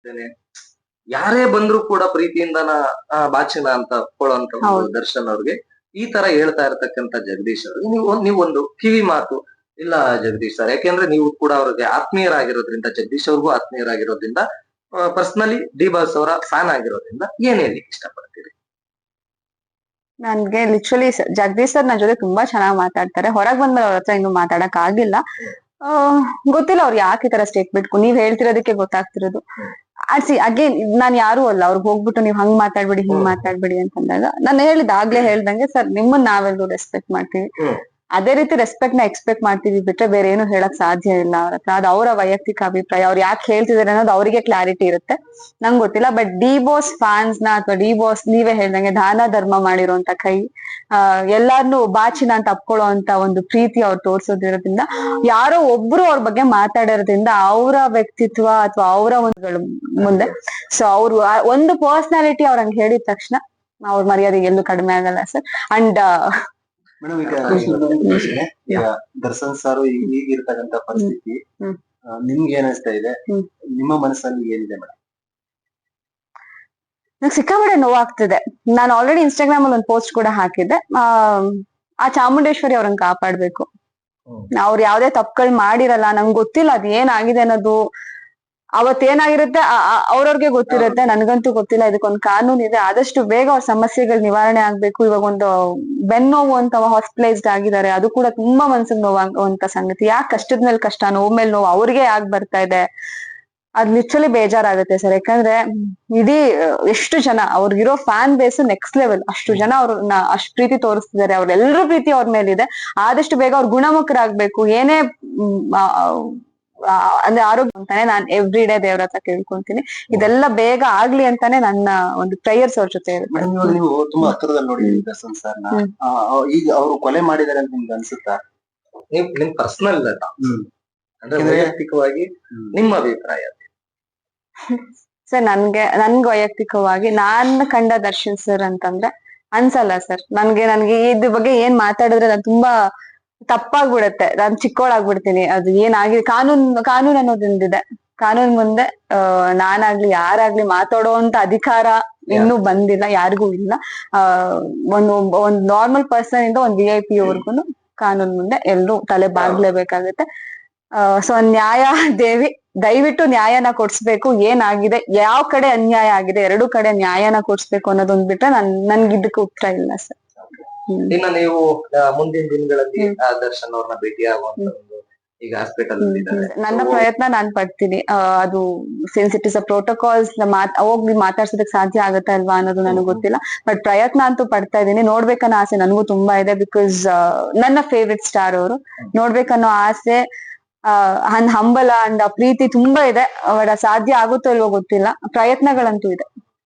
ಇದ್ದೇನೆ. ಯಾರೇ ಬಂದ್ರು ಕೂಡ ಪ್ರೀತಿಯಿಂದನ ಆ, ಬಾಚಿನ ಅಂತ ಕೊಡುವಂತ. ದರ್ಶನ್ ಅವ್ರಿಗೆ ಈ ತರ ಹೇಳ್ತಾ ಇರತಕ್ಕಂತ ಜಗದೀಶ್ ಅವ್ರಿಗೆ ನೀವು ನೀವೊಂದು ಕಿವಿ ಮಾತು ಇಲ್ಲ ಜಗದೀಶ್ ಸರ್ ಯಾಕೆಂದ್ರೆ ನೀವು ಕೂಡ ಅವ್ರಿಗೆ ಆತ್ಮೀಯರಾಗಿರೋದ್ರಿಂದ ಜಗದೀಶ್ ಅವ್ರಿಗೂ ಆತ್ಮೀಯರಾಗಿರೋದ್ರಿಂದ ಪರ್ಸನಲಿ ಡಿ ಬಾಸ್ ಅವರ ಫ್ಯಾನ್ ಆಗಿರೋದ್ರಿಂದ ಏನ್ ಹೇಳಿ ಇಷ್ಟಪಡ್ತೀರಿ ನನ್ಗೆ ಲಿಟ್ರಲಿ ಜಗದೀಶ್ ಸರ್ ನನ್ನ ಜೊತೆ ತುಂಬಾ ಚೆನ್ನಾಗಿ ಮಾತಾಡ್ತಾರೆ ಹೊರಗ್ ಬಂದ್ಮೇಲೆ ಅವ್ರ ಹತ್ರ ಇನ್ನು ಮಾತಾಡಕ್ ಆಗಿಲ್ಲ ಆ, ಗೊತ್ತಿಲ್ಲ ಅವ್ರು ಯಾಕೆ ಈ ತರ ಸ್ಟೇಟ್ಮೆಂಟ್ ನೀವ್ ಹೇಳ್ತಿರೋದಕ್ಕೆ ಗೊತ್ತಾಗ್ತಿರೋದು ಸಿ ಅಗೇನ್ ನಾನ್ ಯಾರು ಅಲ್ಲ ಅವ್ರಿಗೆ ಹೋಗ್ಬಿಟ್ಟು ನೀವ್ ಹಂಗ್ ಮಾತಾಡ್ಬೇಡಿ ಹಿಂಗ್. ಮಾತಾಡ್ಬೇಡಿ ಅಂತಂದಾಗ ನಾನು ಹೇಳಿದ ಆಗ್ಲೇ ಹೇಳ್ದಂಗೆ ಸರ್ ನಿಮ್ಮನ್ನ ನಾವೆಲ್ಲರೂ ರೆಸ್ಪೆಕ್ಟ್ ಮಾಡ್ತೀವಿ. ಅದೇ ರೀತಿ ರೆಸ್ಪೆಕ್ಟ್ನ ಎಕ್ಸ್ಪೆಕ್ಟ್ ಮಾಡ್ತೀವಿ ಬಿಟ್ರೆ ಬೇರೆ ಏನು ಹೇಳಕ್ ಸಾಧ್ಯ ಇಲ್ಲ. ಅವ್ರ ಹತ್ರ ಅದು ಅವರ ವೈಯಕ್ತಿಕ ಅಭಿಪ್ರಾಯ, ಅವ್ರು ಯಾಕೆ ಹೇಳ್ತಿದಾರೆ ಅನ್ನೋದು ಅವರಿಗೆ ಕ್ಲಾರಿಟಿ ಇರುತ್ತೆ. ನಂಗೆ ಗೊತ್ತಿಲ್ಲ ಬಟ್ ಡಿ ಬಾಸ್ ಫ್ಯಾನ್ಸ್ನ ಅಥವಾ ಡಿ ಬಾಸ್ ನೀವೇ ಹೇಳ್ದಂಗೆ ದಾನ ಧರ್ಮ ಮಾಡಿರುವಂತ ಕೈ, ಆ, ಎಲ್ಲಾರ್ನು ಬಾಚಿನ ಅಂತ ಅಪ್ಕೊಳ್ಳೋ ಅಂತ ಒಂದು ಪ್ರೀತಿ ಅವ್ರು ತೋರ್ಸೋದಿರೋದ್ರಿಂದ, ಯಾರೋ ಒಬ್ರು ಅವ್ರ ಬಗ್ಗೆ ಮಾತಾಡೋದ್ರಿಂದ ಅವರ ವ್ಯಕ್ತಿತ್ವ ಅಥವಾ ಅವರ ಒಂದು ಮುಂದೆ. ಸೊ ಅವ್ರು ಒಂದು ಪರ್ಸನಾಲಿಟಿ ಅವ್ರ ಹಂಗೆ ಹೇಳಿದ ತಕ್ಷಣ ಅವ್ರ ಮರ್ಯಾದೆ ಎಲ್ಲೂ ಕಡಿಮೆ ಆಗಲ್ಲ ಸರ್. ಅಂಡ್ ಮೇಡಮ್ ಈಗ ದರ್ಶನ್ ಸಾರು ಈಗಿರ್ತಕ್ಕಂತ ಪರಿಸ್ಥಿತಿ ನಿಮ್ಗೆ ಏನಿಸ್ತಾ ಇದೆ? ನಿಮ್ಮ ಮನಸ್ಸಲ್ಲಿ ಏನಿದೆ ಮೇಡಮ್ ನಂಗೆ ಸಿಕ್ಕಾಪಟ್ಟೆ ನೋವಾಗ್ತಿದೆ. ನಾನು ಆಲ್ರೆಡಿ ಇನ್ಸ್ಟಾಗ್ರಾಮ್ ಅಲ್ಲಿ ಒಂದು ಪೋಸ್ಟ್ ಕೂಡ ಹಾಕಿದ್ದೆ. ಆ ಚಾಮುಂಡೇಶ್ವರಿ ಅವ್ರನ್ನ ಕಾಪಾಡ್ಬೇಕು. ಅವ್ರು ಯಾವ್ದೇ ತಪ್ಪುಗಳು ಮಾಡಿರಲ್ಲ ನಂಗೆ ಗೊತ್ತಿಲ್ಲ ಅದ್ ಏನಾಗಿದೆ ಅನ್ನೋದು. ಅವತ್ತೇನಾಗಿರುತ್ತೆ? ಅವ್ರವ್ರಿಗೆ ಗೊತ್ತಿರುತ್ತೆ. ನನ್ಗಂತೂ ಗೊತ್ತಿಲ್ಲ. ಇದಕ್ಕೊಂದು ಕಾನೂನು ಇದೆ. ಆದಷ್ಟು ಬೇಗ ಅವ್ರ ಸಮಸ್ಯೆಗಳು ನಿವಾರಣೆ ಆಗ್ಬೇಕು. ಇವಾಗ ಒಂದು ಬೆನ್ನೋವು ಅಂತ ಹಾಸ್ಪಿಟಲೈಸ್ಡ್ ಆಗಿದ್ದಾರೆ. ಅದು ಕೂಡ ತುಂಬಾ ಮನ್ಸಿಗೆ ನೋವಾಗುವಂತ ಸಂಗತಿ. ಯಾಕೆ ಕಷ್ಟದ ಮೇಲೆ ಕಷ್ಟ? ನೋವು ಮೇಲೆ ನೋವು ಅವ್ರಿಗೆ ಯಾಕೆ ಬರ್ತಾ ಇದೆ? ಅದ್ ಲಿಟ್ರಲಿ ಬೇಜಾರಾಗುತ್ತೆ ಸರ್. ಯಾಕಂದ್ರೆ ಇಡೀ, ಎಷ್ಟು ಜನ ಅವ್ರಿಗಿರೋ ಫ್ಯಾನ್ ಬೇಸ್ ನೆಕ್ಸ್ಟ್ ಲೆವೆಲ್ ಅಷ್ಟು ಜನ ಅವ್ರನ್ನ ಅಷ್ಟು ಪ್ರೀತಿ ತೋರಿಸ್ತಿದ್ದಾರೆ. ಅವ್ರೆಲ್ಲರೂ ಪ್ರೀತಿ ಅವ್ರ ಮೇಲಿದೆ. ಆದಷ್ಟು ಬೇಗ ಅವ್ರ ಗುಣಮುಖರಾಗ್ಬೇಕು. ಏನೇ ಅಂದ್ರೆ ಆರೋಗ್ಯ ಅಂತಾನೆ ನಾನ್ ಎವ್ರಿ ಡೇ ದೇವ್ರ ಹತ್ರ ಕೇಳ್ಕೊಂತೀನಿ ಇದೆಲ್ಲ ಬೇಗ ಆಗ್ಲಿ ಅಂತಾನೆ ನನ್ನ ಒಂದು ಪ್ರೇಯರ್ಸ್ ಅವ್ರ ಜೊತೆ ಇರುತ್ತೆ. ಮೇಡಮ್ ಇವಾಗ ನೀವು ತುಂಬಾ ಹತ್ತಿರದಲ್ಲಿ ಈಗ ಅವರು ಕೊಲೆ ಮಾಡಿದಾರೆ ಅಂತ ನಿಮ್ಗೆ ಅನ್ಸುತ್ತಾ? ನೀವು ನಿಮ್ ಪರ್ಸನಲ್ ಅಲ್ಲ ಅಂದ್ರೆ ವೈಯಕ್ತಿಕವಾಗಿ ನಿಮ್ಮ ಅಭಿಪ್ರಾಯ ಸರ್ ನನ್ಗೆ ನನ್ಗೆ ವೈಯಕ್ತಿಕವಾಗಿ ನಾನ್ ಕಂಡ ದರ್ಶನ್ ಸರ್ ಅಂತಂದ್ರೆ ಅನ್ಸಲ್ಲ ಸರ್ ನನ್ಗೆ ನನ್ಗೆ ಇದ್ರ ಬಗ್ಗೆ ಏನ್ ಮಾತಾಡಿದ್ರೆ ನಾನು ತುಂಬಾ ತಪ್ಪಾಗ್ಬಿಡತ್ತೆ. ನಾನ್ ಚಿಕ್ಕವಳಾಗ್ಬಿಡ್ತೀನಿ ಅದು ಏನಾಗಿದೆ? ಕಾನೂನ್ ಕಾನೂನು ಅನ್ನೋದೊಂದಿದೆ. ಕಾನೂನ್ ಮುಂದೆ ನಾನಾಗ್ಲಿ ಯಾರಾಗ್ಲಿ ಮಾತಾಡೋ ಅಂತ ಅಧಿಕಾರ ಇನ್ನೂ ಬಂದಿಲ್ಲ ಯಾರಿಗೂ ಇಲ್ಲ. ಆ ಒಂದು ಒಂದ್ ನಾರ್ಮಲ್ ಪರ್ಸನ್ ಇಂದ ಒಂದ್ ವಿ ಐ ಪಿ ಅವ್ರಿಗೂ ಕಾನೂನ್ ಮುಂದೆ ಎಲ್ಲರೂ ತಲೆ ಬಾಗ್ಲೇಬೇಕಾಗತ್ತೆ. ಸೊ ನ್ಯಾಯ ದೇವಿ ದಯವಿಟ್ಟು ನ್ಯಾಯನ ಕೊಡ್ಸ್ಬೇಕು. ಏನಾಗಿದೆ? ಯಾವ ಕಡೆ ಅನ್ಯಾಯ ಆಗಿದೆ? ಎರಡು ಕಡೆ ನ್ಯಾಯನ ಕೊಡ್ಸ್ಬೇಕು ಅನ್ನೋದೊಂದ್ ಬಿಟ್ರೆ ನನ್ ನನ್ಗೆ ಇದಕ್ಕೆ ಉತ್ತರ ಇಲ್ಲ ಸರ್. ಇನ್ನ ನೀವು ಮುಂದಿನ ದಿನಗಳಲ್ಲಿ ದರ್ಶನ್ ಅವ್ರನ್ನ ಭೇಟಿ ಆಗುವಂತ ಒಂದು ಈಗ ಹಾಸ್ಪಿಟಲ್ ನನ್ನ ಪ್ರಯತ್ನ ನಾನ್ ಪಡ್ತೀನಿ. ಅದು since it is a protocols ಮಾತ್ ಹೋಗಿ ಮಾತಾಡ್ಸೋದಕ್ ಸಾಧ್ಯ ಆಗತ್ತಾ ಅಲ್ವಾ ಅನ್ನೋದು ನನಗೆ ಗೊತ್ತಿಲ್ಲ. ಬಟ್ ಪ್ರಯತ್ನ ಅಂತೂ ಪಡ್ತಾ ಇದ್ದೀನಿ. ನೋಡ್ಬೇಕನ್ನೋ ಆಸೆ ನನಗೂ ತುಂಬಾ ಇದೆ ಬಿಕಾಸ್ ನನ್ನ ಫೇವ್ರೆಟ್ ಸ್ಟಾರ್ ಅವರು. ನೋಡ್ಬೇಕನ್ನೋ ಆಸೆ ಹನ್ ಹಂಬಲ ಅಂಡ್ ಪ್ರೀತಿ ತುಂಬಾ ಇದೆ. ಬಟ್ ಸಾಧ್ಯ ಆಗುತ್ತೋ ಇಲ್ವೋ ಗೊತ್ತಿಲ್ಲ. ಪ್ರಯತ್ನಗಳಂತೂ ಇದೆ.